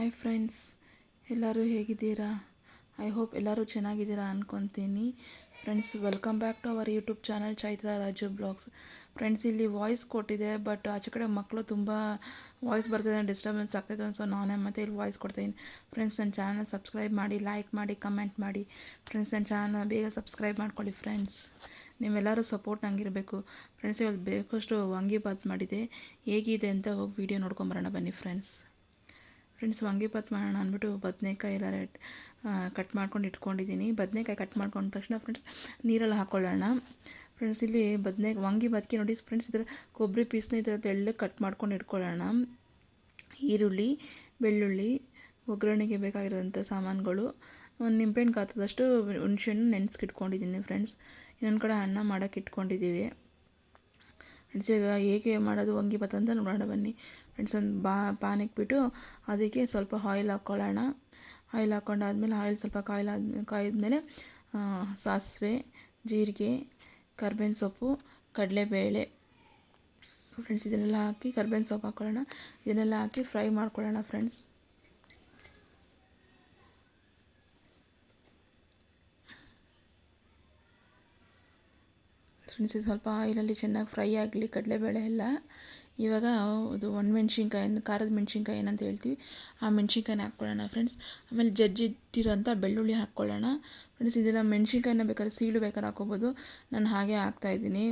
Hi friends ಎಲ್ಲರೂ ಹೇಗಿದ್ದೀರಾ? I hope ಎಲ್ಲರೂ ಚೆನ್ನಾಗಿದ್ದೀರಾ ಅಂದ್ಕೊತೀನಿ friends welcome back to our YouTube channel Chaitra Raju vlogs friends ಇಲ್ಲಿ ವಾಯ್ಸ್ ಕೊಟ್ಟಿದೆ ಬಟ್ ಆಚೆ ಕಡೆ ಮಕ್ಕಳು ತುಂಬ ವಾಯ್ಸ್ ಬರ್ತಿದೆ ಡಿಸ್ಟರ್ಬೆನ್ಸ್ ಆಗ್ತಿದೆ ಸೊ ನಾನೇ ಮತ್ತೆ ಇಲ್ಲಿ ವಾಯ್ಸ್ ಕೊಡ್ತೀನಿ. ಫ್ರೆಂಡ್ಸ್ ನನ್ನ ಚಾನಲ್ ಸಬ್ಸ್ಕ್ರೈಬ್ ಮಾಡಿ ಲೈಕ್ ಮಾಡಿ ಕಮೆಂಟ್ ಮಾಡಿ. ಫ್ರೆಂಡ್ಸ್ ನನ್ನ ಚಾನಲ್ ಬೇಗ ಸಬ್ಸ್ಕ್ರೈಬ್ ಮಾಡ್ಕೊಳ್ಳಿ ಫ್ರೆಂಡ್ಸ್ ನೀವೆಲ್ಲರೂ ಸಪೋರ್ಟ್ ನಂಗಿರಬೇಕು. ಫ್ರೆಂಡ್ಸ್ ಇವತ್ತು ಬೇಕಷ್ಟು ವಾಂಗಿಬಾತ್ ಮಾಡಿದೆ. ಹೇಗಿದೆ ಅಂತ ಹೋಗಿ ವೀಡಿಯೋ ನೋಡ್ಕೊಂಬರೋಣ ಬನ್ನಿ ಫ್ರೆಂಡ್ಸ್ ಫ್ರೆಂಡ್ಸ್ ವಾಂಗಿಬಾತ್ ಮಾಡೋಣ ಅಂದ್ಬಿಟ್ಟು ಬದನೇಕಾಯಿ ಎಲ್ಲ ರೆಡ್ ಕಟ್ ಮಾಡ್ಕೊಂಡು ಇಟ್ಕೊಂಡಿದ್ದೀನಿ. ಬದನೇಕಾಯಿ ಕಟ್ ಮಾಡ್ಕೊಂಡ ತಕ್ಷಣ ಫ್ರೆಂಡ್ಸ್ ನೀರಲ್ಲಿ ಹಾಕ್ಕೊಳ್ಳೋಣ ಫ್ರೆಂಡ್ಸ್ ಇಲ್ಲಿ ಬದನೆ ವಾಂಗಿಬಾತ್ಗೆ ನೋಡಿ ಫ್ರೆಂಡ್ಸ್ ಇದರ ಕೊಬ್ಬರಿ ಪೀಸ್ನ ಥರ ತೆಳ್ಳಗೆ ಕಟ್ ಮಾಡ್ಕೊಂಡು ಇಟ್ಕೊಳ್ಳೋಣ. ಈರುಳ್ಳಿ, ಬೆಳ್ಳುಳ್ಳಿ, ಒಗ್ಗರಣೆಗೆ ಬೇಕಾಗಿರೋಂಥ ಸಾಮಾನುಗಳು. ಒಂದು ನಿಂಬೆಹಣ್ಣು ಗಾತ್ರದಷ್ಟು ಹುಣಸೆಹಣ್ಣು ನೆನೆಸ್ಕಿಟ್ಕೊಂಡಿದ್ದೀನಿ ಫ್ರೆಂಡ್ಸ್ ಇನ್ನೊಂದು ಕಡೆ ಅನ್ನ ಮಾಡೋಕ್ಕೆ ಇಟ್ಕೊಂಡಿದ್ದೀವಿ ಫ್ರೆಂಡ್ಸ್ ಈಗ ಹೇಗೆ ಮಾಡೋದು? ವಾಂಗಿಬಾತ್ ಅಂತ ನೋಡೋಣ ಬನ್ನಿ. ಫ್ರೆಂಡ್ಸ್ ಒಂದು ಬಾ ಪಾನ್ ಇಕ್ಬಿಟ್ಟು ಅದಕ್ಕೆ ಸ್ವಲ್ಪ ಆಯಿಲ್ ಹಾಕ್ಕೊಳ್ಳೋಣ ಆಯಿಲ್ ಹಾಕ್ಕೊಂಡಾದ್ಮೇಲೆ ಆಯಿಲ್ ಸ್ವಲ್ಪ ಕಾಯಿಲಾದ ಕಾಯಿದ್ಮೇಲೆ ಸಾಸಿವೆ, ಜೀರಿಗೆ, ಕರ್ಬೇವಿನ ಸೊಪ್ಪು, ಕಡಲೆಬೇಳೆ. ಫ್ರೆಂಡ್ಸ್ ಇದನ್ನೆಲ್ಲ ಹಾಕಿ ಕರ್ಬೇವಿನ ಸೊಪ್ಪು ಹಾಕ್ಕೊಳ್ಳೋಣ ಇದನ್ನೆಲ್ಲ ಹಾಕಿ ಫ್ರೈ ಮಾಡ್ಕೊಳ್ಳೋಣ ಫ್ರೆಂಡ್ಸ್ ಇದು ಸ್ವಲ್ಪ ಆಯಿಲಲ್ಲಿ ಚೆನ್ನಾಗಿ ಫ್ರೈ ಆಗಲಿ, ಕಡಲೆಬೇಳೆ ಎಲ್ಲ. ಇವಾಗ ಇದು ಒಣಮೆಣ್ಸಿನ್ಕಾಯಿ ಖಾರದ ಮೆಣ್ಸಿನ್ಕಾಯಿ ಏನಂತ ಹೇಳ್ತೀವಿ. ಆ ಮೆಣ್ಸಿನ್ಕಾಯಿನ ಹಾಕ್ಕೊಳ್ಳೋಣ ಫ್ರೆಂಡ್ಸ್. ಆಮೇಲೆ ಜಜ್ಜಿಟ್ಟಿರೋಂಥ ಬೆಳ್ಳುಳ್ಳಿ ಹಾಕ್ಕೊಳ್ಳೋಣ. ಫ್ರೆಂಡ್ಸ್, ಇದೆಲ್ಲ ಮೆಣ್ಸಿನ್ಕಾಯಿನ ಬೇಕಾದ್ರೆ ಸೀಳು ಬೇಕಾದ್ರೆ ಹಾಕ್ಕೋಬೋದು. ನಾನು ಹಾಗೆ ಹಾಕ್ತಾಯಿದ್ದೀನಿ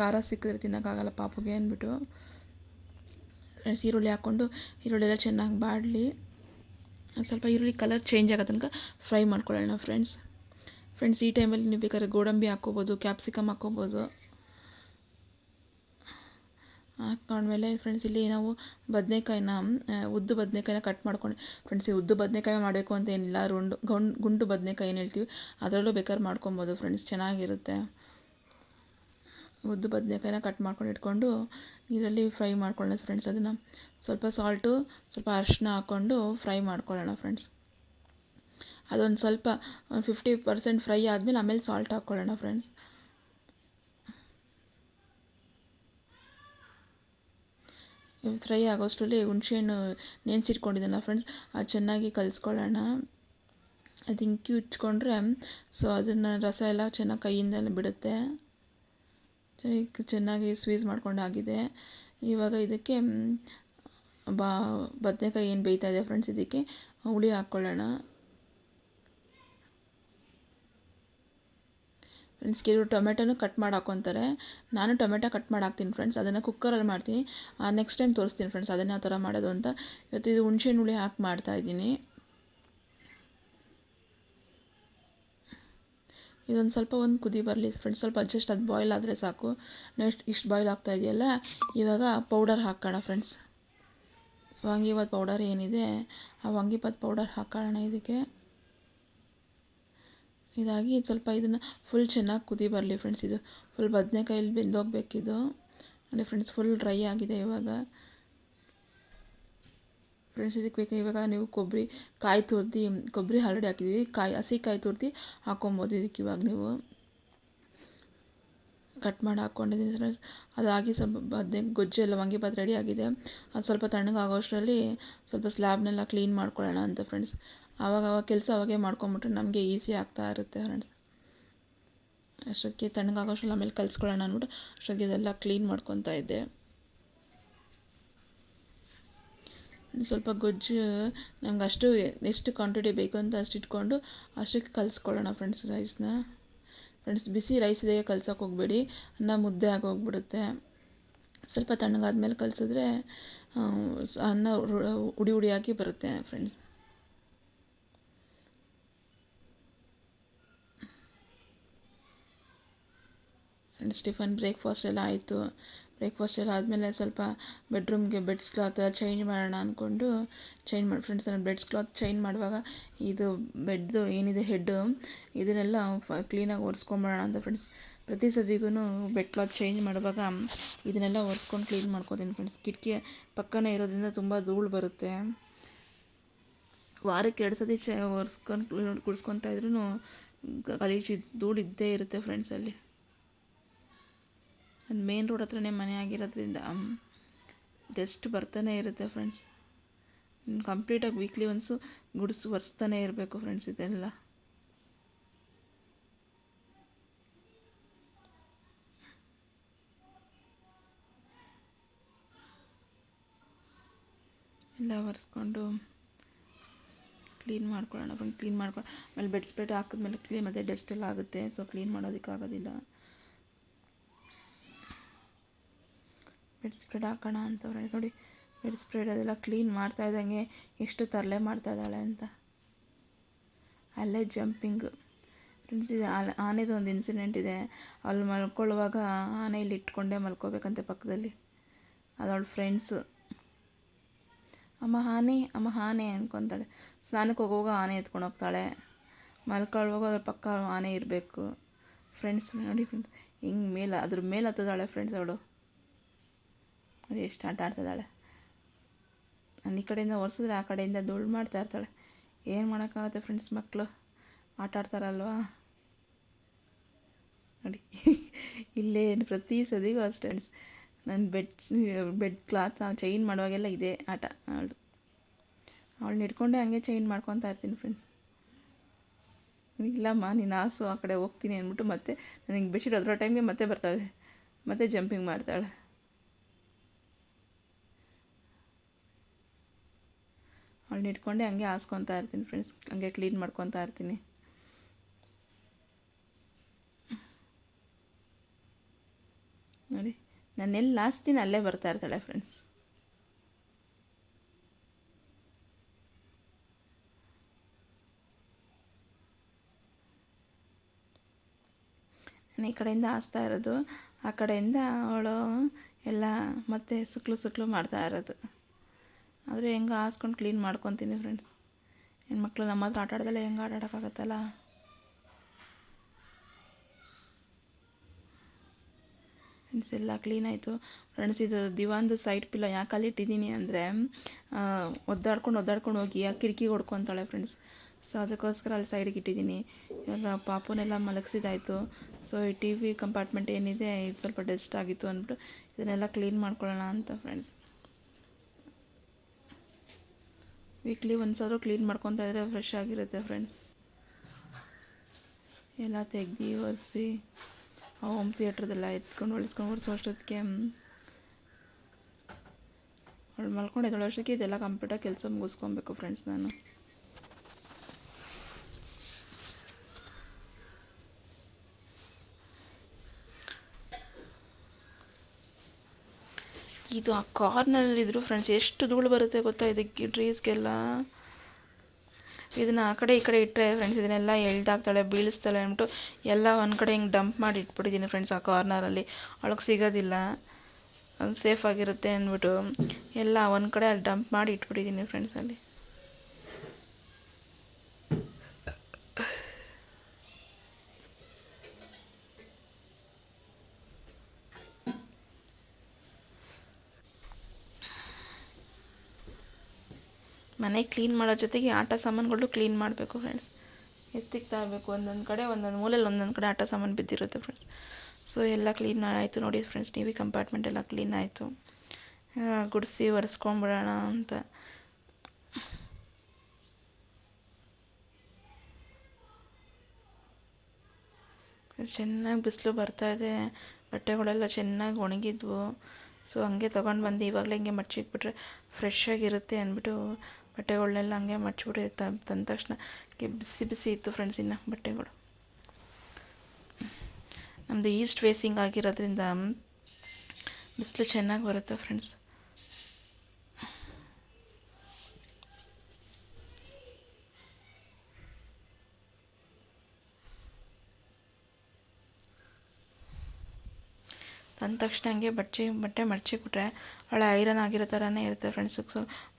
ಖಾರ ಸಿಕ್ಕಿದ್ರೆ ತಿನ್ನೋಕ್ಕಾಗಲ್ಲ ಪಾಪುಗೆ ಅಂದ್ಬಿಟ್ಟು. ಫ್ರೆಂಡ್ಸ್, ಈರುಳ್ಳಿ ಹಾಕ್ಕೊಂಡು ಈರುಳ್ಳಿ ಎಲ್ಲ ಚೆನ್ನಾಗಿ ಬಾಡಲಿ. ಸ್ವಲ್ಪ ಈರುಳ್ಳಿ ಕಲರ್ ಚೇಂಜ್ ಆಗೋ ತನಕ ಫ್ರೈ ಮಾಡ್ಕೊಳ್ಳೋಣ ಫ್ರೆಂಡ್ಸ್. ಫ್ರೆಂಡ್ಸ್ ಈ ಟೈಮಲ್ಲಿ ನೀವು ಬೇಕಾದ್ರೆ ಗೋಡಂಬಿ ಹಾಕ್ಕೋಬೋದು ಕ್ಯಾಪ್ಸಿಕಮ್ ಹಾಕ್ಕೋಬೋದು. ಹಾಕ್ಕೊಂಡ್ಮೇಲೆ ಫ್ರೆಂಡ್ಸ್ ಇಲ್ಲಿ ನಾವು ಬದನೆಕಾಯಿನ ಉದ್ದು ಬದನೆಕಾಯಿನ ಕಟ್ ಮಾಡ್ಕೊಂಡು ಫ್ರೆಂಡ್ಸ್ ಈ ಉದ್ದು ಬದನೆಕಾಯಿ ಮಾಡಬೇಕು ಅಂತ ಏನಿಲ್ಲ, ರುಂಡು, ಗಂಡು, ಗುಂಡು ಬದನೆಕಾಯಿ ಏನು ಹೇಳ್ತೀವಿ, ಅದರಲ್ಲೂ ಬೇಕಾದ್ರೆ ಮಾಡ್ಕೊಬೋದು ಫ್ರೆಂಡ್ಸ್ ಚೆನ್ನಾಗಿರುತ್ತೆ. ಉದ್ದು ಬದನೆಕಾಯಿನ ಕಟ್ ಮಾಡ್ಕೊಂಡು ಇಟ್ಕೊಂಡು, ಇದರಲ್ಲಿ ಫ್ರೈ ಮಾಡ್ಕೊಳ್ಳೋಣ ಫ್ರೆಂಡ್ಸ್ ಅದನ್ನು ಸ್ವಲ್ಪ ಸಾಲ್ಟು ಸ್ವಲ್ಪ ಅರಿಶಿನ ಹಾಕ್ಕೊಂಡು ಫ್ರೈ ಮಾಡ್ಕೊಳ್ಳೋಣ ಫ್ರೆಂಡ್ಸ್ ಅದೊಂದು ಸ್ವಲ್ಪ ಒಂದು ಫಿಫ್ಟಿ ಪರ್ಸೆಂಟ್ ಫ್ರೈ ಆದಮೇಲೆ ಆಮೇಲೆ ಸಾಲ್ಟ್ ಹಾಕ್ಕೊಳ್ಳೋಣ ಫ್ರೆಂಡ್ಸ್ ಫ್ರೈ ಆಗೋಷ್ಟರಲ್ಲಿ ಹುಣಸೆಹಣ್ಣು ನೆನೆಸಿಟ್ಕೊಂಡಿದ್ದೆನ ಫ್ರೆಂಡ್ಸ್ ಅದು ಚೆನ್ನಾಗಿ ಕಲಿಸ್ಕೊಳ್ಳೋಣ. ಅದು ಇಂಕಿ ಉಚ್ಕೊಂಡ್ರೆ ಸೊ ಅದನ್ನು ರಸ ಎಲ್ಲ ಚೆನ್ನಾಗಿ ಕೈಯಿಂದ ಬಿಡುತ್ತೆ. ಚೆನ್ನಾಗಿ ಸ್ವೀಸ್ ಮಾಡ್ಕೊಂಡಾಗಿದೆ. ಇವಾಗ ಇದಕ್ಕೆ, ಬಾ, ಬದನೆಕಾಯಿ ಏನು ಬೇಯ್ತಾ ಇದೆ ಫ್ರೆಂಡ್ಸ್ ಇದಕ್ಕೆ? ಹುಳಿ ಹಾಕ್ಕೊಳ್ಳೋಣ. ಫ್ರೆಂಡ್ಸ್ ಕೆಲವರು ಟೊಮೆಟೋನು ಕಟ್ ಮಾಡಿ ನಾನು ಟೊಮೆಟೊ ಕಟ್ ಮಾಡಿ ಹಾಕ್ತೀನಿ ಫ್ರೆಂಡ್ಸ್ ಅದನ್ನು ಕುಕ್ಕರಲ್ಲಿ ಮಾಡ್ತೀನಿ. ನೆಕ್ಸ್ಟ್ ಟೈಮ್ ತೋರಿಸ್ತೀನಿ ಫ್ರೆಂಡ್ಸ್ ಅದನ್ನು ಯಾವ ಥರ ಮಾಡೋದು ಅಂತ. ಇವತ್ತು ಇದು ಹುಣ್ಸೆಹಣ್ಣು ಹುಳಿ ಹಾಕಿ ಮಾಡ್ತಾಯಿದ್ದೀನಿ ಇದೊಂದು ಸ್ವಲ್ಪ ಒಂದು ಕುದಿ ಬರಲಿ ಫ್ರೆಂಡ್ಸ್ ಸ್ವಲ್ಪ ಜಸ್ಟ್ ಅದು ಬಾಯ್ಲ್ ಆದರೆ ಸಾಕು. ನೆಕ್ಸ್ಟ್ ಇಷ್ಟು ಬಾಯ್ಲ್ ಆಗ್ತಾ ಇದೆಯಲ್ಲ, ಇವಾಗ ಪೌಡರ್ ಹಾಕೋಣ ಫ್ರೆಂಡ್ಸ್ ವಾಂಗಿಬಾತ್ ಪೌಡರ್ ಏನಿದೆ, ಆ ವಾಂಗಿಬಾತ್ ಪೌಡರ್ ಹಾಕೋಣ ಇದಕ್ಕೆ. ಇದಾಗಿ ಸ್ವಲ್ಪ ಇದನ್ನು ಫುಲ್ ಚೆನ್ನಾಗಿ ಕುದಿ ಬರಲಿ ಫ್ರೆಂಡ್ಸ್ ಇದು. ಫುಲ್ ಬದನೆಕಾಯಲ್ಲಿ ಬೆಂದೋಗ್ಬೇಕಿದು. ನೋಡಿ ಫ್ರೆಂಡ್ಸ್ ಫುಲ್ ಡ್ರೈ ಆಗಿದೆ ಇವಾಗ. ಫ್ರೆಂಡ್ಸ್ ಇದಕ್ಕೆ ಬೇಕು ಇವಾಗ ನೀವು ಕೊಬ್ಬರಿ ಕಾಯಿ ತುರ್ದು ಕೊಬ್ಬರಿ ಆಲ್ರೆಡಿ ಹಾಕಿದ್ವಿ. ಕಾಯಿ, ಹಸಿ ಕಾಯಿ ತುರ್ದು ಹಾಕೊಬೋದು ಇದಕ್ಕೆ ಇವಾಗ ನೀವು. ಕಟ್ ಮಾಡಿ ಹಾಕ್ಕೊಂಡಿದ್ದೀನಿ ಫ್ರೆಂಡ್ಸ್ ಅದಾಗಿ ಸ್ವಲ್ಪ ಬದ್ನೆ ಗೊಜ್ಜು ಎಲ್ಲ ವಾಂಗಿಬಾತ್ ರೆಡಿ ಆಗಿದೆ. ಅದು ಸ್ವಲ್ಪ ತಣ್ಣಗಾಗೋಷ್ಟರಲ್ಲಿ ಸ್ವಲ್ಪ ಸ್ಲ್ಯಾಬ್ನೆಲ್ಲ ಕ್ಲೀನ್ ಮಾಡ್ಕೊಳ್ಳೋಣ ಅಂತ ಫ್ರೆಂಡ್ಸ್ ಆವಾಗ ಅವಾಗ ಕೆಲಸ ಅವಾಗೇ ಮಾಡ್ಕೊಂಬಿಟ್ರೆ ನಮಗೆ ಈಸಿ ಆಗ್ತಾ ಇರುತ್ತೆ ಫ್ರೆಂಡ್ಸ್ ಅಷ್ಟೊತ್ತಿಗೆ ತಣ್ಣಗಾಗೋಷ್ಟರಲ್ಲಿ ಆಮೇಲೆ ಕಲಿಸ್ಕೊಳ್ಳೋಣ ಅಂದ್ಬಿಟ್ಟು ಅಷ್ಟೊತ್ತಿಗೆ ಇದೆಲ್ಲ ಕ್ಲೀನ್ ಮಾಡ್ಕೊತಾ ಇದ್ದೆ. ಸ್ವಲ್ಪ ಗೊಜ್ಜು ನಮ್ಗೆ ಅಷ್ಟು ಎಷ್ಟು ಕ್ವಾಂಟಿಟಿ ಬೇಕು ಅಂತ ಅಷ್ಟು ಇಟ್ಕೊಂಡು ಅಷ್ಟಕ್ಕೆ ಕಲಿಸ್ಕೊಳ್ಳೋಣ ಫ್ರೆಂಡ್ಸ್ ರೈಸ್ನ ಫ್ರೆಂಡ್ಸ್, ಬಿಸಿ ರೈಸ್ ಇದೆ ಕಲ್ಸೋಕೆ ಹೋಗಬೇಡಿ. ಅನ್ನ ಮುದ್ದೆ ಆಗೋಗ್ಬಿಡುತ್ತೆ ಸ್ವಲ್ಪ ತಣ್ಣಗಾದ್ಮೇಲೆ ಕಲಿಸಿದ್ರೆ ಅನ್ನ ಉಡಿ ಉಡಿಯಾಗಿ ಬರುತ್ತೆ ಫ್ರೆಂಡ್ಸ್, ಟಿಫನ್ ಬ್ರೇಕ್ಫಾಸ್ಟ್ ಎಲ್ಲ ಆಯಿತು. ಬ್ರೇಕ್ಫಾಸ್ಟ್ ಎಲ್ಲ ಆದಮೇಲೆ ಸ್ವಲ್ಪ ಬೆಡ್ರೂಮ್ಗೆ ಬೆಡ್ಸ್ ಕ್ಲಾತ್ ಚೇಂಜ್ ಮಾಡೋಣ ಅಂದ್ಕೊಂಡು ಚೇಂಜ್ ಮಾಡಿ ಫ್ರೆಂಡ್ಸ್ ನಾನು ಬೆಡ್ಸ್ ಕ್ಲಾತ್ ಚೇಂಜ್ ಮಾಡುವಾಗ ಇದು ಬೆಡ್ದು ಏನಿದೆ ಹೆಡ್ಡು ಇದನ್ನೆಲ್ಲ ಫ ಕ್ಲೀನಾಗಿ ಒರೆಸ್ಕೊಂಬಿಡೋಣ ಅಂತ ಫ್ರೆಂಡ್ಸ್. ಪ್ರತಿ ಸದಿಗೂ ಬೆಡ್ ಕ್ಲಾತ್ ಚೇಂಜ್ ಮಾಡುವಾಗ ಇದನ್ನೆಲ್ಲ ಒರೆಸ್ಕೊಂಡು ಕ್ಲೀನ್ ಮಾಡ್ಕೊತೀನಿ ಫ್ರೆಂಡ್ಸ್. ಕಿಟಕಿ ಪಕ್ಕನೇ ಇರೋದ್ರಿಂದ ತುಂಬ ಧೂಳು ಬರುತ್ತೆ. ವಾರಕ್ಕೆ ಎರಡು ಸತಿ ಚ ಒರೆಸ್ಕೊಂಡು ಕುಡಿಸ್ಕೊತಾ ಇದ್ರೂ ಗಲೀಜು ಧೂಳು ಇದ್ದೇ ಇರುತ್ತೆ ಫ್ರೆಂಡ್ಸ್ ಅಲ್ಲಿ. ಅದು ಮೇನ್ ರೋಡ್ ಹತ್ರನೇ ಮನೆ ಆಗಿರೋದ್ರಿಂದ ಡಸ್ಟ್ ಬರ್ತಾನೆ ಇರುತ್ತೆ ಫ್ರೆಂಡ್ಸ್ ಕಂಪ್ಲೀಟಾಗಿ ವೀಕ್ಲಿ ಒನ್ಸು ಗುಡಿಸು ಒರೆಸ್ತಾನೆ ಇರಬೇಕು ಫ್ರೆಂಡ್ಸ್ ಇದೆಲ್ಲ. ಎಲ್ಲ ಒರೆಸ್ಕೊಂಡು ಕ್ಲೀನ್ ಮಾಡ್ಕೊಳ್ಳೋಣ ಫ್ರೆಂಡ್ ಕ್ಲೀನ್ ಮಾಡ್ಕೊಳ್ಳೋಣ ಆಮೇಲೆ ಬೆಡ್ ಸ್ಪ್ರೆಡ್ ಹಾಕಿದ್ಮೇಲೆ ಕ್ಲೀನ್ ಮತ್ತೆ ಡಸ್ಟ್ ಎಲ್ಲ ಆಗುತ್ತೆ ಸೊ ಕ್ಲೀನ್ ಮಾಡೋದಕ್ಕಾಗೋದಿಲ್ಲ. ಬೆಡ್ ಸ್ಪ್ರೆಡ್ ಹಾಕೋಣ ಅಂತ ನೋಡಿ ಬೆಡ್ ಸ್ಪ್ರೆಡ್ ಅದೆಲ್ಲ ಕ್ಲೀನ್ ಮಾಡ್ತಾ ಇದ್ದಂಗೆ ಎಷ್ಟು ತರಲೆ ಮಾಡ್ತಾ ಇದ್ದಾಳೆ ಅಂತ. ಅಲ್ಲೇ ಜಂಪಿಂಗ್. ಫ್ರೆಂಡ್ಸ್, ಇದು ಆನೆದು ಒಂದು ಇನ್ಸಿಡೆಂಟ್ ಇದೆ. ಅಲ್ಲಿ ಮಲ್ಕೊಳ್ಳುವಾಗ ಆನೆ ಇಲ್ಲಿ ಇಟ್ಕೊಂಡೇ ಮಲ್ಕೋಬೇಕಂತೆ ಪಕ್ಕದಲ್ಲಿ. ಅದೊಳ ಅವಳ ಫ್ರೆಂಡ್ಸು. ಅಮ್ಮ ಆನೆ ಅಮ್ಮ ಆನೆ ಅನ್ಕೊತಾಳೆ. ಸ್ನಾನಕ್ಕೆ ಹೋಗುವಾಗ ಆನೆ ಎತ್ಕೊಂಡು ಹೋಗ್ತಾಳೆ. ಮಲ್ಕೊಳ್ಳುವಾಗ ಅದ್ರ ಪಕ್ಕ ಆನೆ ಇರಬೇಕು. ಫ್ರೆಂಡ್ಸ್, ನೋಡಿ ಫ್ರೆಂಡ್ಸ್, ಹಿಂಗೆ ಮೇಲೆ, ಅದ್ರ ಮೇಲೆ ಹತ್ತದಾಳೆ ಫ್ರೆಂಡ್ಸ್ ಅವಳು. ಅದು ಎಷ್ಟು ಆಟ ಆಡ್ತಿದ್ದಾಳೆ. ನಾನು ಈ ಕಡೆಯಿಂದ ಒರೆಸಿದ್ರೆ ಆ ಕಡೆಯಿಂದ ಧೂಳು ಮಾಡ್ತಾ ಇರ್ತಾಳೆ. ಏನು ಮಾಡೋಕ್ಕಾಗುತ್ತೆ ಫ್ರೆಂಡ್ಸ್ ಮಕ್ಕಳು ಆಟ ಆಡ್ತಾರಲ್ವಾ? ನೋಡಿ, ಇಲ್ಲೇ ಪ್ರತಿ ಸದಿಗೂ ಅಷ್ಟೇ ಫ್ರೆಂಡ್ಸ್ ನನ್ನ ಬೆಡ್ ಬೆಡ್ ಕ್ಲಾತ್ ಚೈನ್ ಮಾಡುವಾಗೆಲ್ಲ ಇದೆ ಆಟ ಅವಳು ಅವಳನ್ನ ಹಿಡ್ಕೊಂಡೆ ಹಂಗೆ ಚೈನ್ ಮಾಡ್ಕೊತಾ ಇರ್ತೀನಿ ಫ್ರೆಂಡ್ಸ್ ಇಲ್ಲಮ್ಮ, ನೀನು ಆಸು ಆ ಕಡೆ ಹೋಗ್ತೀನಿ ಅಂದ್ಬಿಟ್ಟು ಮತ್ತೆ ನನಗೆ ಬೆಡ್ಶೀಟ್ ಅದರ ಟೈಮ್ಗೆ ಮತ್ತೆ ಬರ್ತಾಳೆ. ಮತ್ತೆ ಜಂಪಿಂಗ್ ಮಾಡ್ತಾಳೆ. ಅವಳನ್ನ ಇಟ್ಕೊಂಡೆ ಹಂಗೆ ಹಾಸ್ಕೊತಾ ಇರ್ತೀನಿ ಫ್ರೆಂಡ್ಸ್ ಹಂಗೆ ಕ್ಲೀನ್ ಮಾಡ್ಕೊತಾ ಇರ್ತೀನಿ. ನೋಡಿ ನಾನು ಎಲ್ಲಿ ದಿನ ಅಲ್ಲೇ ಬರ್ತಾ ಇರ್ತಾಳೆ ಫ್ರೆಂಡ್ಸ್ ನಾನು ಈ ಕಡೆಯಿಂದ ಹಾಸ್ತಾ ಇರೋದು, ಆ ಕಡೆಯಿಂದ ಅವಳು ಎಲ್ಲ ಮತ್ತೆ ಸುಕ್ಲು ಸುಕ್ಲು ಮಾಡ್ತಾ ಇರೋದು. ಆದರೆ ಹೆಂಗೆ ಹಾಸ್ಕೊಂಡು ಕ್ಲೀನ್ ಮಾಡ್ಕೊತೀನಿ ಫ್ರೆಂಡ್ಸ್ ಹೆಣ್ಮಕ್ಳು ನಮ್ಮ ಹತ್ರ ಆಟ ಆಡ್ದಲ್ಲ ಹೆಂಗೆ ಆಟಾಡೋಕ್ಕಾಗತ್ತಲ್ಲ? ಫ್ರೆಂಡ್ಸ್ ಎಲ್ಲ ಕ್ಲೀನ್ ಆಯಿತು. ಫ್ರೆಂಡ್ಸ್ ಇದು ದಿವಾನ್ದು ಸೈಡ್ ಪಿಲ್ಲ ಯಾಕೆ ಇಟ್ಟಿದ್ದೀನಿ ಅಂದರೆ ಒದ್ದಾಡ್ಕೊಂಡು ಒದ್ದಾಡ್ಕೊಂಡು ಹೋಗಿ ಆ ಕಿಟಕಿ ಹೊಡ್ಕೊತಾಳೆ ಫ್ರೆಂಡ್ಸ್ ಸೊ ಅದಕ್ಕೋಸ್ಕರ ಅಲ್ಲಿ ಸೈಡಿಗೆ ಇಟ್ಟಿದ್ದೀನಿ ಇವಾಗ ಪಾಪುನೆಲ್ಲ ಮಲಗಿಸಿದಾಯಿತು. ಸೊ ಈ ಟಿ ವಿ ಕಂಪಾರ್ಟ್ಮೆಂಟ್ ಏನಿದೆ, ಇದು ಸ್ವಲ್ಪ ಡಸ್ಟ್ ಆಗಿತ್ತು ಅಂದ್ಬಿಟ್ಟು ಇದನ್ನೆಲ್ಲ ಕ್ಲೀನ್ ಮಾಡ್ಕೊಳ್ಳೋಣ ಅಂತ ಫ್ರೆಂಡ್ಸ್ ವೀಕ್ಲಿ ಒಂದ್ಸಾದ್ರೂ ಕ್ಲೀನ್ ಮಾಡ್ಕೊತಾ ಇದ್ರೆ ಫ್ರೆಶ್ ಆಗಿರುತ್ತೆ ಫ್ರೆಂಡ್ಸ್ ಎಲ್ಲ ತೆಗ್ದು ಒರೆಸಿ ಹೋಮ್ ಥಿಯೇಟ್ರದೆಲ್ಲ ಎತ್ಕೊಂಡು ಒಳಿಸ್ಕೊಂಡು ಒರೆಸೋ ಅಷ್ಟೊತ್ತಿಗೆ ಅವಳು ಮಲ್ಕೊಂಡಿದ್ದಾಳೆ ಅಷ್ಟಕ್ಕೆ ಇದೆಲ್ಲ ಕಂಪ್ಲೀಟಾಗಿ ಕೆಲಸ ಮುಗಿಸ್ಕೊಬೇಕು ಫ್ರೆಂಡ್ಸ್ ನಾನು. ಇದು ಆ ಕಾರ್ನರ್ ಇದ್ರು ಫ್ರೆಂಡ್ಸ್ ಎಷ್ಟು ಧೂಳು ಬರುತ್ತೆ ಗೊತ್ತಾ ಇದಕ್ಕೆ ಟ್ರೀಸ್ಗೆಲ್ಲ ಇದನ್ನ ಆ ಕಡೆ ಈ ಕಡೆ ಇಟ್ಟರೆ ಫ್ರೆಂಡ್ಸ್ ಇದನ್ನೆಲ್ಲ ಎಳ್ದಾಕ್ತಾಳೆ, ಬೀಳಿಸ್ತಾಳೆ ಅಂದ್ಬಿಟ್ಟು ಎಲ್ಲ ಒಂದು ಕಡೆ ಹಿಂಗೆ ಡಂಪ್ ಮಾಡಿ ಇಟ್ಬಿಟ್ಟಿದ್ದೀನಿ ಫ್ರೆಂಡ್ಸ್ ಆ ಕಾರ್ನರಲ್ಲಿ ಅವಳಿಗೆ ಸಿಗೋದಿಲ್ಲ. ಅದು ಸೇಫ್ ಆಗಿರುತ್ತೆ ಅಂದ್ಬಿಟ್ಟು ಎಲ್ಲ ಒಂದು ಕಡೆ ಅಲ್ಲಿ ಡಂಪ್ ಮಾಡಿ ಇಟ್ಬಿಟ್ಟಿದ್ದೀನಿ ಫ್ರೆಂಡ್ಸ್ ಮನೆ ಕ್ಲೀನ್ ಮಾಡೋ ಜೊತೆಗೆ ಆಟ ಸಾಮಾನುಗಳು ಕ್ಲೀನ್ ಮಾಡಬೇಕು ಫ್ರೆಂಡ್ಸ್ ಎತ್ತಿಕ್ತಾ ಇರಬೇಕು. ಒಂದೊಂದು ಕಡೆ, ಒಂದೊಂದು ಮೂಲೆಯಲ್ಲಿ ಒಂದೊಂದು ಕಡೆ ಆಟ ಸಾಮಾನು ಬಿದ್ದಿರುತ್ತೆ ಫ್ರೆಂಡ್ಸ್ ಸೊ ಎಲ್ಲ ಕ್ಲೀನ್ ಆಯಿತು ನೋಡಿ ಫ್ರೆಂಡ್ಸ್ ಟಿ ವಿ ಕಂಪಾರ್ಟ್ಮೆಂಟ್ ಎಲ್ಲ ಕ್ಲೀನ್ ಆಯಿತು. ಗುಡಿಸಿ ಒರೆಸ್ಕೊಂಬಿಡೋಣ ಅಂತ. ಚೆನ್ನಾಗಿ ಬಿಸಿಲು ಬರ್ತಾಯಿದೆ ಬಟ್ಟೆಗಳೆಲ್ಲ ಚೆನ್ನಾಗಿ ಒಣಗಿದ್ವು. ಸೊ ಹಂಗೆ ತೊಗೊಂಡು ಬಂದು. ಇವಾಗಲೇ ಹಿಂಗೆ ಮಡಚಿಟ್ಬಿಟ್ರೆ ಫ್ರೆಶ್ ಆಗಿರುತ್ತೆ ಅಂದ್ಬಿಟ್ಟು ಬಟ್ಟೆಗಳನ್ನೆಲ್ಲ ಹಂಗೆ ಮಡ್ಚಿಬಿಟ್ಟು ತಂದ ತಕ್ಷಣ ಬಿಸಿ ಬಿಸಿ ಇತ್ತು ಫ್ರೆಂಡ್ಸ್ ಇನ್ನು ಬಟ್ಟೆಗಳು. ನಮ್ಮದು ಈಸ್ಟ್ ಫೇಸಿಂಗ್ ಆಗಿರೋದ್ರಿಂದ ಬಿಸಿಲು ಚೆನ್ನಾಗಿ ಬರುತ್ತೆ ಫ್ರೆಂಡ್ಸ್ ತಂದ ತಕ್ಷಣ ಹಂಗೆ ಬಟ್ಟೆ ಬಟ್ಟೆ ಮಡಚಿಬಿಟ್ರೆ ಒಳ್ಳೆ ಐರನ್ ಆಗಿರೋ ಥರನೇ ಇರುತ್ತೆ ಫ್ರೆಂಡ್ಸ್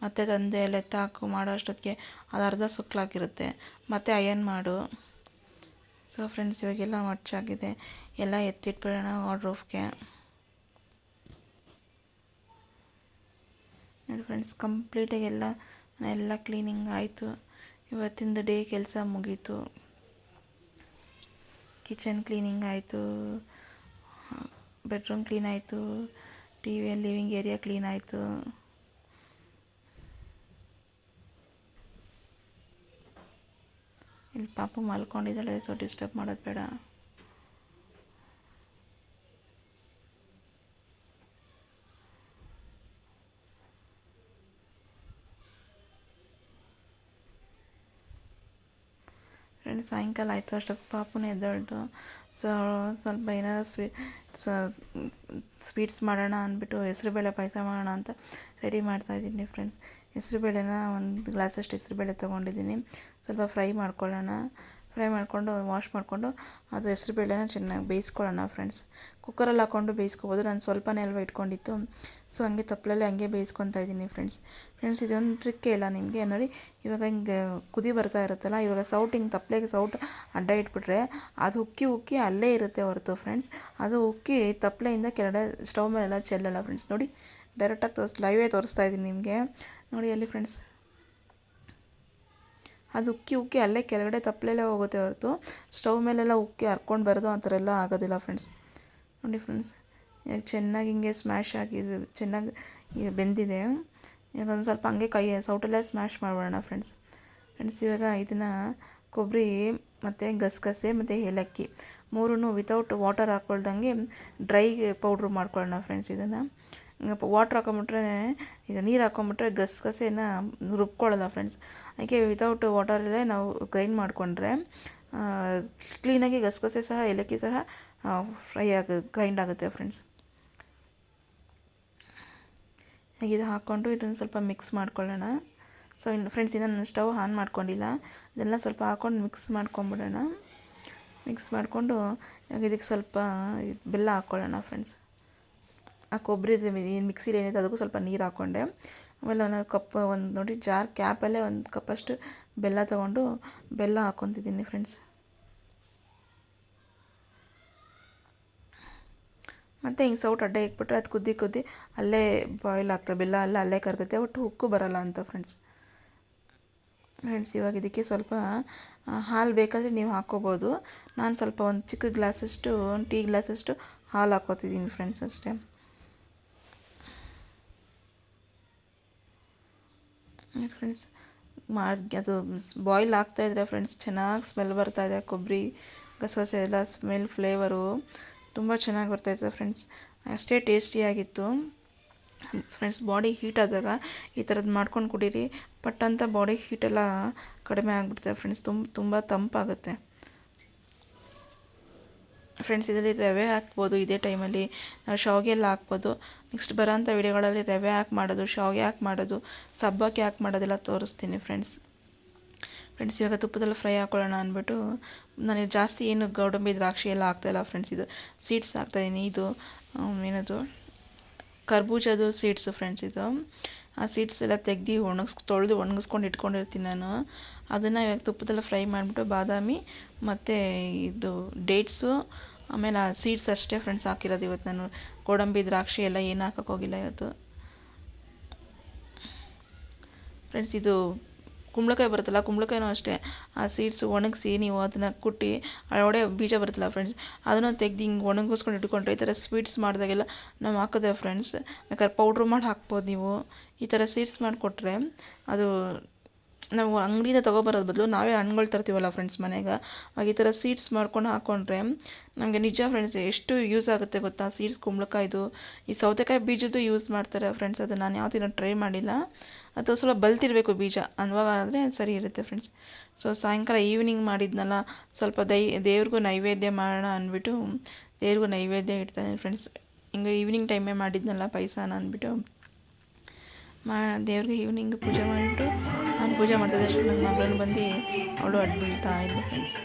ಮತ್ತೆ ತಂದೆ ಎಲ್ಲ ಹಾಕು ಮಾಡೋ ಅಷ್ಟೊತ್ತಿಗೆ ಅದು ಅರ್ಧ ಸುಕ್ಲಾಗಿರುತ್ತೆ ಮತ್ತೆ ಅಯನ್ ಮಾಡು. ಸೊ ಫ್ರೆಂಡ್ಸ್ ಇವಾಗೆಲ್ಲ ಮಡ್ಚಾಗಿದೆ ಎಲ್ಲ ಎತ್ತಿಟ್ಬಿಡೋಣ ವಾರ್ಡ್ರೋಬ್ಗೆ ನೋಡಿ ಫ್ರೆಂಡ್ಸ್ ಕಂಪ್ಲೀಟಾಗಿ ಎಲ್ಲ ಎಲ್ಲ ಕ್ಲೀನಿಂಗ್ ಆಯಿತು. ಇವತ್ತಿನ ಡೇ ಕೆಲಸ ಮುಗೀತು. ಕಿಚನ್ ಕ್ಲೀನಿಂಗ್ ಆಯಿತು. ಬೆಡ್ರೂಮ್ ಕ್ಲೀನ್ ಆಯಿತು T V living area clean ಆಯಿತು. ಇಲ್ಲಿ ಪಾಪು ಮಲ್ಕೊಂಡಿದ್ದಾಳೆ ಸೊ ಡಿಸ್ಟರ್ಬ್ ಮಾಡೋದು ಬೇಡ. ಫ್ರೆಂಡ್ಸ್ ಸಾಯಂಕಾಲ ಆಯಿತು, ಅಷ್ಟೊತ್ತು ಪಾಪುನೇ ಎದ್ದಳ್ದು. ಸೊ, ಸ್ವಲ್ಪ ಏನಾದ್ರು ಸ್ವೀ ಸ್ವೀಟ್ಸ್ ಮಾಡೋಣ ಅಂದ್ಬಿಟ್ಟು ಹೆಸರುಬೇಳೆ ಪಾಯಸ ಮಾಡೋಣ ಅಂತ ರೆಡಿ ಮಾಡ್ತಾಯಿದ್ದೀನಿ ಫ್ರೆಂಡ್ಸ್. ಹೆಸರುಬೇಳೆನ ಒಂದು ಗ್ಲಾಸಷ್ಟು ಹೆಸರುಬೇಳೆ ತೊಗೊಂಡಿದ್ದೀನಿ. ಸ್ವಲ್ಪ ಫ್ರೈ ಮಾಡ್ಕೊಳ್ಳೋಣ. ಫ್ರೈ ಮಾಡಿಕೊಂಡು, ವಾಶ್ ಮಾಡಿಕೊಂಡು, ಅದು ಹೆಸರುಬೇಳೆನ ಚೆನ್ನಾಗಿ ಬೇಯಿಸ್ಕೊಳ್ಳೋಣ ಫ್ರೆಂಡ್ಸ್ ಕುಕ್ಕರಲ್ಲಿ ಹಾಕ್ಕೊಂಡು ಬೇಯಿಸ್ಕೊಬೋದು. ನಾನು ಸ್ವಲ್ಪನೇ ಅಲ್ವ ಇಟ್ಕೊಂಡಿತ್ತು ಸೊ ಹಂಗೆ ತಪ್ಪಲಲ್ಲಿ ಹಂಗೆ ಬೇಯಿಸ್ಕೊತಾ ಇದ್ದೀನಿ ಫ್ರೆಂಡ್ಸ್ ಫ್ರೆಂಡ್ಸ್ ಇದೊಂದು ಟ್ರಿಕ್ ಹೇಳ ನಿಮಗೆ. ನೋಡಿ, ಇವಾಗ ಹಿಂಗೆ ಕುದಿ ಬರ್ತಾ ಇರುತ್ತಲ್ಲ, ಇವಾಗ ಸೌಟ್ ಹಿಂಗೆ ತಪ್ಪಲೆಗೆ ಸೌಟ್ ಅಡ್ಡ ಇಟ್ಬಿಟ್ರೆ, ಅದು ಉಕ್ಕಿ ಉಕ್ಕಿ ಅಲ್ಲೇ ಇರುತ್ತೆ ಹೊರತು ಫ್ರೆಂಡ್ಸ್ ಅದು ಉಕ್ಕಿ ತಪ್ಪಲೆಯಿಂದ ಕೆಳಗಡೆ ಸ್ಟವ್ ಮೇಲೆಲ್ಲ ಚೆಲ್ಲಲ್ಲ ಫ್ರೆಂಡ್ಸ್ ನೋಡಿ ಡೈರೆಕ್ಟಾಗಿ ತೋರಿಸ್ ಲೈವೇ ತೋರಿಸ್ತಾ ಇದ್ದೀನಿ ನಿಮಗೆ. ನೋಡಿ, ಅಲ್ಲಿ ಫ್ರೆಂಡ್ಸ್ ಅದು ಉಕ್ಕಿ ಉಕ್ಕಿ ಅಲ್ಲೇ ಕೆಳಗಡೆ ತಪ್ಪಲೆಲ್ಲೇ ಹೋಗುತ್ತೆ ಹೊರತು. ಸ್ಟವ್ ಮೇಲೆಲ್ಲ ಉಕ್ಕಿ ಹರ್ಕೊಂಡು ಬರೋದು ಆ ಥರ ಎಲ್ಲ ಆಗೋದಿಲ್ಲ ಫ್ರೆಂಡ್ಸ್ ನೋಡಿ ಫ್ರೆಂಡ್ಸ್ ಚೆನ್ನಾಗಿ ಹಿಂಗೆ ಸ್ಮ್ಯಾಶ್ ಆಗಿದೆ ಚೆನ್ನಾಗಿ ಬೆಂದಿದೆ. ಒಂದು ಸ್ವಲ್ಪ ಹಂಗೆ ಕೈ, ಸೌಟಲ್ಲೇ ಸ್ಮ್ಯಾಶ್ ಮಾಡೋಣ ಫ್ರೆಂಡ್ಸ್ ಫ್ರೆಂಡ್ಸ್ ಇವಾಗ ಇದನ್ನು ಕೊಬ್ಬರಿ ಮತ್ತು ಗಸಗಸೆ ಮತ್ತು ಏಲಕ್ಕಿ ಮೂರೂ ವಿತೌಟ್ ವಾಟರ್ ಹಾಕ್ಕೊಳ್ದಂಗೆ ಡ್ರೈ ಪೌಡ್ರ್ ಮಾಡ್ಕೊಳ್ಳೋಣ ಫ್ರೆಂಡ್ಸ್ ಇದನ್ನು. ವಾಟ್ರ್ ಹಾಕೊಂಬಿಟ್ರೆ, ಈಗ ನೀರು ಹಾಕೊಂಬಿಟ್ರೆ ಗಸಗಸೆನ ರುಬ್ಕೊಳ್ಳೋಲ್ಲ ಫ್ರೆಂಡ್ಸ್ ಅದಕ್ಕೆ ವಿತೌಟ್ ವಾಟರಲ್ಲೇ ನಾವು ಗ್ರೈಂಡ್ ಮಾಡಿಕೊಂಡ್ರೆ ಕ್ಲೀನಾಗಿ ಗಸಗಸೆ ಸಹ, ಏಲಕ್ಕಿ ಸಹ ಫ್ರೈ ಆಗ ಗ್ರೈಂಡ್ ಆಗುತ್ತೆ ಫ್ರೆಂಡ್ಸ್ ಇದು ಹಾಕ್ಕೊಂಡು ಇದನ್ನು ಸ್ವಲ್ಪ ಮಿಕ್ಸ್ ಮಾಡ್ಕೊಳ್ಳೋಣ. ಸೊ ಇನ್ನು ಫ್ರೆಂಡ್ಸ್ ಇನ್ನೂ ನಾನು ಸ್ಟವ್ ಆನ್ ಮಾಡ್ಕೊಂಡಿಲ್ಲ. ಇದೆಲ್ಲ ಸ್ವಲ್ಪ ಹಾಕ್ಕೊಂಡು ಮಿಕ್ಸ್ ಮಾಡ್ಕೊಂಬಿಡೋಣ. ಮಿಕ್ಸ್ ಮಾಡಿಕೊಂಡು ಇದಕ್ಕೆ ಸ್ವಲ್ಪ, ಬೆಲ್ಲ ಹಾಕ್ಕೊಳ್ಳೋಣ ಫ್ರೆಂಡ್ಸ್ ಆ ಕೊಬ್ಬರಿ ಮಿಕ್ಸಿಲಿ ಏನಿದೆ, ಅದಕ್ಕೂ ಸ್ವಲ್ಪ ನೀರು ಹಾಕ್ಕೊಂಡೆ ಆಮೇಲೆ ನಾನು ಕಪ್, ಒಂದು ನೋಡಿ ಜಾರ್ ಕ್ಯಾಪಲ್ಲೇ ಒಂದು ಕಪ್ಪಷ್ಟು ಬೆಲ್ಲ ತೊಗೊಂಡು ಬೆಲ್ಲ ಹಾಕ್ಕೊತಿದ್ದೀನಿ ಫ್ರೆಂಡ್ಸ್ ಮತ್ತು ಹಿಂಗೆ ಸೌಟ್ ಅಡ್ಡ ಇಕ್ಬಿಟ್ರೆ ಅದು ಕುದ್ದಿ ಕುದ್ದಿ ಅಲ್ಲೇ ಬಾಯ್ಲ್ ಆಗ್ತದೆ ಬೆಲ್ಲ ಅಲ್ಲ ಅಲ್ಲೇ ಕರಗುತ್ತೆ, ಒಟ್ಟು ಉಕ್ಕು ಬರಲ್ಲ ಅಂತ ಫ್ರೆಂಡ್ಸ್ ಫ್ರೆಂಡ್ಸ್ ಇವಾಗ ಇದಕ್ಕೆ ಸ್ವಲ್ಪ ಹಾಲು ಬೇಕಾದರೆ ನೀವು ಹಾಕ್ಕೋಬೋದು ನಾನು ಸ್ವಲ್ಪ ಒಂದು ಚಿಕ್ಕ ಗ್ಲಾಸಷ್ಟು ಒಂದು ಟೀ ಗ್ಲಾಸಷ್ಟು ಹಾಲು ಹಾಕ್ಕೋತಿದ್ದೀನಿ ಫ್ರೆಂಡ್ಸ್ ಅಷ್ಟೇ. ಫ್ರೆಂಡ್ಸ್ ಮಾಡಿ, ಅದು ಬಾಯ್ಲ್ ಆಗ್ತಾಯಿದ್ರೆ ಫ್ರೆಂಡ್ಸ್ ಚೆನ್ನಾಗಿ ಸ್ಮೆಲ್ ಬರ್ತಾಯಿದೆ ಕೊಬ್ಬರಿ ಗಸಗಸೆ ಎಲ್ಲ ಸ್ಮೆಲ್ ಫ್ಲೇವರು ತುಂಬ ಚೆನ್ನಾಗಿ ಬರ್ತಾಯಿತ್ತು ಫ್ರೆಂಡ್ಸ್ ಅಷ್ಟೇ ಟೇಸ್ಟಿಯಾಗಿತ್ತು ಫ್ರೆಂಡ್ಸ್ ಬಾಡಿ ಹೀಟ್ ಆದಾಗ ಈ ಥರದ್ದು ಮಾಡ್ಕೊಂಡು ಕುಡೀರಿ. ಪಟ್ ಅಂತ ಬಾಡಿ ಹೀಟೆಲ್ಲ ಕಡಿಮೆ ಆಗಿಬಿಡ್ತದೆ ಫ್ರೆಂಡ್ಸ್ ತುಂಬ ತುಂಬ ತಂಪಾಗುತ್ತೆ. ಫ್ರೆಂಡ್ಸ್ ಇದರಲ್ಲಿ ರವೆ ಹಾಕ್ಬೋದು, ಇದೇ ಟೈಮಲ್ಲಿ ನಾವು ಶಾವಿಗೆ ಎಲ್ಲ ಹಾಕ್ಬೋದು. ನೆಕ್ಸ್ಟ್ ಬರೋಂಥ ವಿಡಿಯೋಗಳಲ್ಲಿ ರವೆ ಹಾಕಿ ಮಾಡೋದು, ಶಾವಿಗೆ ಹಾಕಿ ಮಾಡೋದು, ಸಬ್ಬಕ್ಕೆ ಹಾಕಿ ಮಾಡೋದೆಲ್ಲ ತೋರಿಸ್ತೀನಿ ಫ್ರೆಂಡ್ಸ್ ಫ್ರೆಂಡ್ಸ್ ಇವಾಗ ತುಪ್ಪದಲ್ಲಿ ಫ್ರೈ ಹಾಕೊಳ್ಳೋಣ ಅಂದ್ಬಿಟ್ಟು, ನನಗೆ ಜಾಸ್ತಿ ಏನು ಗೌಡಂಬಿ, ದ್ರಾಕ್ಷಿ ಎಲ್ಲ ಹಾಕ್ತಾಯಿಲ್ಲ ಫ್ರೆಂಡ್ಸ್ ಇದು. ಸೀಡ್ಸ್ ಹಾಕ್ತಾಯಿದ್ದೀನಿ ಇದು ಏನದು? ಕರ್ಬೂಜದು ಸೀಡ್ಸು ಫ್ರೆಂಡ್ಸ್ ಇದು. ಆ ಸೀಡ್ಸ್ ಎಲ್ಲ ತೆಗ್ದು ಒಣಗಿಸ್, ತೊಳೆದು ಒಣಗಿಸ್ಕೊಂಡು ಇಟ್ಕೊಂಡಿರ್ತೀನಿ ನಾನು. ಅದನ್ನು ಇವಾಗ ತುಪ್ಪದಲ್ಲಿ ಫ್ರೈ ಮಾಡಿಬಿಟ್ಟು, ಬಾದಾಮಿ ಮತ್ತು ಇದು ಡೇಟ್ಸು ಆಮೇಲೆ ಆ ಸೀಡ್ಸ್ ಅಷ್ಟೇ ಫ್ರೆಂಡ್ಸ್ ಹಾಕಿರೋದು ಇವತ್ತು ನಾನು. ಗೋಡಂಬಿ ದ್ರಾಕ್ಷಿ ಎಲ್ಲ ಏನು ಹಾಕೋಕ್ಕೋಗಿಲ್ಲ ಹೋಗಿಲ್ಲ ಇವತ್ತು. ಫ್ರೆಂಡ್ಸ್ ಇದು ಕುಂಬಳಕಾಯಿ ಬರುತ್ತಲ್ಲ, ಕುಂಬಳಕಾಯಿನೂ ಅಷ್ಟೇ. ಆ ಸೀಡ್ಸ್ ಒಣಗಿಸಿ ನೀವು ಅದನ್ನು ಕುಟ್ಟಿ ಒಡೆ ಬೀಜ ಬರುತ್ತಲ್ಲ ಫ್ರೆಂಡ್ಸ್ ಅದನ್ನು ತೆಗೆದು ಹಿಂಗೆ ಒಣಗಿಸ್ಕೊಂಡು ಇಟ್ಕೊಂಡ್ರೆ ಈ ಥರ ಸ್ವೀಟ್ಸ್ ಮಾಡಿದಾಗೆಲ್ಲ ನಾವು ಹಾಕೋದೆ ಫ್ರೆಂಡ್ಸ್ ಬೇಕಾದ್ರೆ ಪೌಡ್ರ್ ಮಾಡಿ ಹಾಕ್ಬೋದು ನೀವು. ಈ ಥರ ಸೀಡ್ಸ್ ಮಾಡಿಕೊಟ್ರೆ ಅದು ನಾವು ಅಂಗಡಿಯಿಂದ ತೊಗೊಬರೋದು ಬದಲು ನಾವೇ ಹಣ್ಗಳು ತರ್ತೀವಲ್ಲ ಫ್ರೆಂಡ್ಸ್ ಮನೆಗೆ. ಈ ಥರ ಸೀಡ್ಸ್ ಮಾಡ್ಕೊಂಡು ಹಾಕ್ಕೊಂಡ್ರೆ ನಮಗೆ ನಿಜ ಫ್ರೆಂಡ್ಸ್ ಎಷ್ಟು ಯೂಸ್ ಆಗುತ್ತೆ ಗೊತ್ತಾ? ಸೀಡ್ಸ್ ಕುಂಬಳಕಾಯ್ದು, ಈ ಸೌತೆಕಾಯಿ ಬೀಜದ್ದು ಯೂಸ್ ಮಾಡ್ತಾರೆ ಫ್ರೆಂಡ್ಸ್ ಅದು ನಾನು ಯಾವತ್ತಿನ ಟ್ರೈ ಮಾಡಿಲ್ಲ. ಅದು ಸ್ವಲ್ಪ ಬಲ್ತಿರಬೇಕು ಬೀಜ, ಅನ್ವಾಗ ಆದರೆ ಸರಿ ಇರುತ್ತೆ ಫ್ರೆಂಡ್ಸ್ ಸೊ ಸಾಯಂಕಾಲ ಈವ್ನಿಂಗ್ ಮಾಡಿದ್ನಲ್ಲ, ಸ್ವಲ್ಪ ದೈ, ದೇವ್ರಿಗೂ ನೈವೇದ್ಯ ಮಾಡೋಣ ಅಂದ್ಬಿಟ್ಟು ದೇವ್ರಿಗೂ ನೈವೇದ್ಯ ಇಡ್ತಾನೆ ಫ್ರೆಂಡ್ಸ್ ಹಿಂಗೆ ಈವ್ನಿಂಗ್ ಟೈಮೇ ಮಾಡಿದ್ನಲ್ಲ ಪೈಸಾನ ಅಂದ್ಬಿಟ್ಟು. ಮಾ ದೇವ್ರಿಗೆ ಈವ್ನಿಂಗ್ ಪೂಜೆ ಮಾಡಿಬಿಟ್ಟು ನಾನು ಪೂಜೆ ಮಾಡ್ತಿದ್ದೆ ಅಷ್ಟು ನನ್ನ ಮಗಳನ್ನು ಬಂದು ಅವಳು ಅಡ್ಡು ಬೀಳ್ತಾ ಇದ್ಲು ಫ್ರೆಂಡ್ಸ್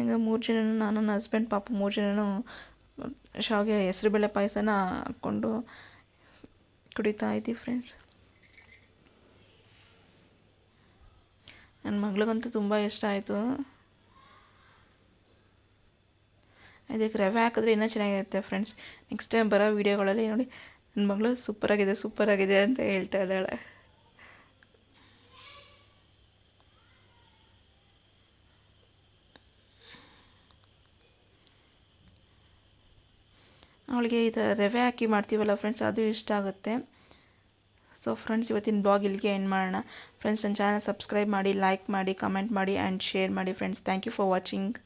ಈಗ ಮೂರು ಜನನು ನಾನು, ನನ್ನ ಹಸ್ಬೆಂಡ್ ಪಾಪ ಮೂರು ಜನನು ಶಾವಿಗೆ ಹೆಸರುಬೇಳೆ ಪಾಯಸನ ಹಾಕ್ಕೊಂಡು ಕುಡಿತಾ ಇದ್ದೀವಿ ಫ್ರೆಂಡ್ಸ್ ನನ್ನ ಮಗಳಿಗಂತೂ ತುಂಬ ಇಷ್ಟ ಆಯಿತು. ಇದಕ್ಕೆ ರವೆ ಹಾಕಿದ್ರೆ ಇನ್ನೂ ಚೆನ್ನಾಗಿರುತ್ತೆ ಫ್ರೆಂಡ್ಸ್ ನೆಕ್ಸ್ಟ್ ಟೈಮ್ ಬರೋ ವೀಡಿಯೋಗಳಲ್ಲಿ ನೋಡಿ ನನ್ನ ಮಗಳು ಸೂಪರಾಗಿದೆ ಸೂಪರಾಗಿದೆ ಅಂತ ಹೇಳ್ತಾ ಇದ್ದಾಳೆ. ಅವಳಿಗೆ ಇದು ರವೆ ಹಾಕಿ ಮಾಡ್ತೀವಲ್ಲ ಫ್ರೆಂಡ್ಸ್ ಅದು ಇಷ್ಟ ಆಗುತ್ತೆ. ಸೊ ಫ್ರೆಂಡ್ಸ್ ಇವತ್ತಿನ ಬ್ಲಾಗ್ ಇಲ್ಲಿಗೆ ಎಂಡ್ ಮಾಡೋಣ. ಫ್ರೆಂಡ್ಸ್ ನನ್ನ ಚಾನಲ್ ಸಬ್ಸ್ಕ್ರೈಬ್ ಮಾಡಿ ಲೈಕ್ ಮಾಡಿ ಕಮೆಂಟ್ ಮಾಡಿ ಆ್ಯಂಡ್ ಶೇರ್ ಮಾಡಿ friends thank you for watching